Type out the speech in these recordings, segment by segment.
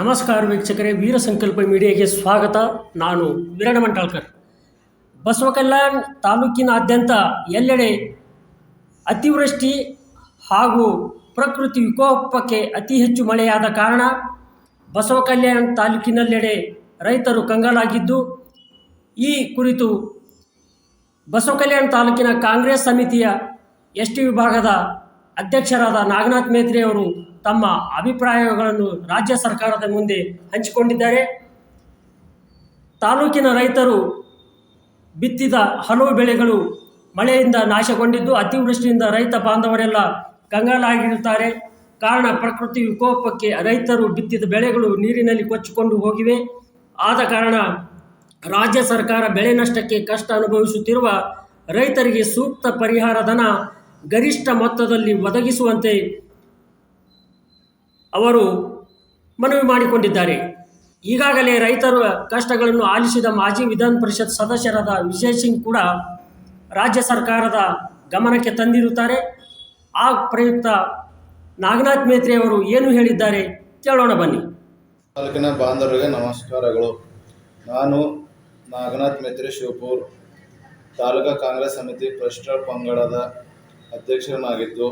ನಮಸ್ಕಾರ ವೀಕ್ಷಕರೇ, ವೀರ ಸಂಕಲ್ಪ ಮೀಡಿಯಾಗೆ ಸ್ವಾಗತ. ನಾನು ವೀರಣ್ಣ ಮಂಟಾಳ್ಕರ್. ಬಸವ ಕಲ್ಯಾಣ್ ತಾಲೂಕಿನಾದ್ಯಂತ ಎಲ್ಲೆಡೆ ಅತಿವೃಷ್ಟಿ ಹಾಗೂ ಪ್ರಕೃತಿ ವಿಕೋಪಕ್ಕೆ ಅತಿ ಹೆಚ್ಚು ಮಳೆಯಾದ ಕಾರಣ ಬಸವ ಕಲ್ಯಾಣ್ ತಾಲೂಕಿನಲ್ಲೆಡೆ ರೈತರು ಕಂಗಾಲಾಗಿದ್ದು, ಈ ಕುರಿತು ಬಸವ ಕಲ್ಯಾಣ್ ತಾಲೂಕಿನ ಕಾಂಗ್ರೆಸ್ ಸಮಿತಿಯ ಎಸ್ ಟಿ ವಿಭಾಗದ ಅಧ್ಯಕ್ಷರಾದ ನಾಗನಾಥ್ ಮೇತ್ರಿ ಅವರು ತಮ್ಮ ಅಭಿಪ್ರಾಯಗಳನ್ನು ರಾಜ್ಯ ಸರ್ಕಾರದ ಮುಂದೆ ಹಂಚಿಕೊಂಡಿದ್ದಾರೆ. ತಾಲೂಕಿನ ರೈತರು ಬಿತ್ತಿದ ಹಲವು ಬೆಳೆಗಳು ಮಳೆಯಿಂದ ನಾಶಗೊಂಡಿದ್ದು, ಅತಿವೃಷ್ಟಿಯಿಂದ ರೈತ ಬಾಂಧವರೆಲ್ಲ ಕಂಗಾಲಾಗಿರುತ್ತಾರೆ. ಕಾರಣ ಪ್ರಕೃತಿ ವಿಕೋಪಕ್ಕೆ ರೈತರು ಬಿತ್ತಿದ ಬೆಳೆಗಳು ನೀರಿನಲ್ಲಿ ಕೊಚ್ಚಿಕೊಂಡು ಹೋಗಿವೆ. ಆದ ಕಾರಣ ರಾಜ್ಯ ಸರ್ಕಾರ ಬೆಳೆ ನಷ್ಟಕ್ಕೆ ಕಷ್ಟ ಅನುಭವಿಸುತ್ತಿರುವ ರೈತರಿಗೆ ಸೂಕ್ತ ಪರಿಹಾರ ಧನ ಗರಿಷ್ಠ ಮೊತ್ತದಲ್ಲಿ ಒದಗಿಸುವಂತೆ ಅವರು ಮನವಿ ಮಾಡಿಕೊಂಡಿದ್ದಾರೆ. ಈಗಾಗಲೇ ರೈತರ ಕಷ್ಟಗಳನ್ನು ಆಲಿಸಿದ ಮಾಜಿ ವಿಧಾನ ಪರಿಷತ್ ಸದಸ್ಯರಾದ ವಿಜಯ್ ಸಿಂಗ್ ಕೂಡ ರಾಜ್ಯ ಸರ್ಕಾರದ ಗಮನಕ್ಕೆ ತಂದಿರುತ್ತಾರೆ. ಆ ಪ್ರಯುಕ್ತ ನಾಗನಾಥ್ ಮೇತ್ರಿ ಅವರು ಏನು ಹೇಳಿದ್ದಾರೆ ಕೇಳೋಣ ಬನ್ನಿ. ತಾಲೂಕಿನ ಬಾಂಧವರಿಗೆ ನಮಸ್ಕಾರಗಳು. ನಾನು ನಾಗನಾಥ್ ಮೇತ್ರಿ ಶಿವಪುರ್, ತಾಲೂಕಾ ಕಾಂಗ್ರೆಸ್ ಸಮಿತಿ ಪರಿಶಿಷ್ಟ ಪಂಗಡದ ಅಧ್ಯಕ್ಷರನ್ನಾಗಿದ್ದು,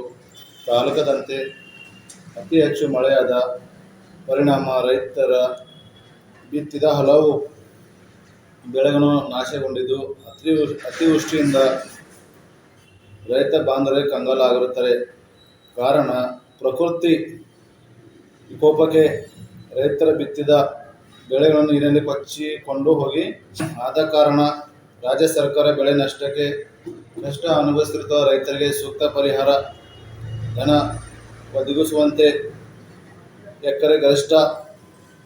ತಾಲೂಕದಂತೆ ಅತಿ ಹೆಚ್ಚು ಮಳೆಯಾದ ಪರಿಣಾಮ ರೈತರ ಬಿತ್ತಿದ ಹಲವು ಬೆಳೆಗಳು ನಾಶಗೊಂಡಿದ್ದು. ಅತಿ ಅತಿವೃಷ್ಟಿಯಿಂದ ರೈತ ಬಾಂಧವ್ಯ ಕಂಗಾಲಾಗಿರುತ್ತಾರೆ ಕಾರಣ, ಪ್ರಕೃತಿ ವಿಕೋಪಕ್ಕೆ ರೈತರ ಬಿತ್ತಿದ ಬೆಳೆಗಳನ್ನು ನೀರಿನಲ್ಲಿ ಕೊಚ್ಚಿಕೊಂಡು ಹೋಗಿ. ಆದ ಕಾರಣ ರಾಜ್ಯ ಸರ್ಕಾರ ಬೆಳೆ ನಷ್ಟಕ್ಕೆ ನಷ್ಟ ಅನುಭವಿಸಿರುವ ರೈತರಿಗೆ ಸೂಕ್ತ ಪರಿಹಾರ, ಧನ ಒದಗಿಸುವಂತೆ ಎಕರೆ ಗರಿಷ್ಠ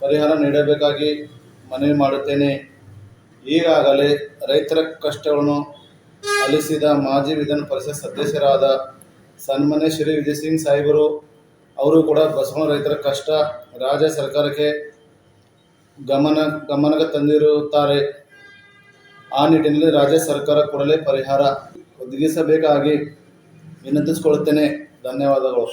ಪರಿಹಾರ ನೀಡಬೇಕಾಗಿ ಮನವಿ ಮಾಡುತ್ತೇನೆ. ಈಗಾಗಲೇ ರೈತರ ಕಷ್ಟಗಳನ್ನು ಅಲಿಸಿದ ಮಾಜಿ ವಿಧಾನ ಪರಿಷತ್ ಸದಸ್ಯರಾದ ಸನ್ಮಾನ್ಯ ಶ್ರೀ ವಿಜಯ್ ಸಿಂಗ್ ಸಾಹೇಬರು, ಅವರು ಕೂಡ ಬಸವನ ರೈತರ ಕಷ್ಟ ರಾಜ್ಯ ಸರ್ಕಾರಕ್ಕೆ ಗಮನ, ಗಮನಕ್ಕೆ ತಂದಿರುತ್ತಾರೆ. ಆ ನಿಟ್ಟಿನಲ್ಲಿ ರಾಜ್ಯ ಸರ್ಕಾರ ಕೂಡಲೇ ಪರಿಹಾರ ಒದಗಿಸಬೇಕಾಗಿ ವಿನಂತಿಸಿಕೊಳ್ಳುತ್ತೇನೆ. ಧನ್ಯವಾದಗಳು.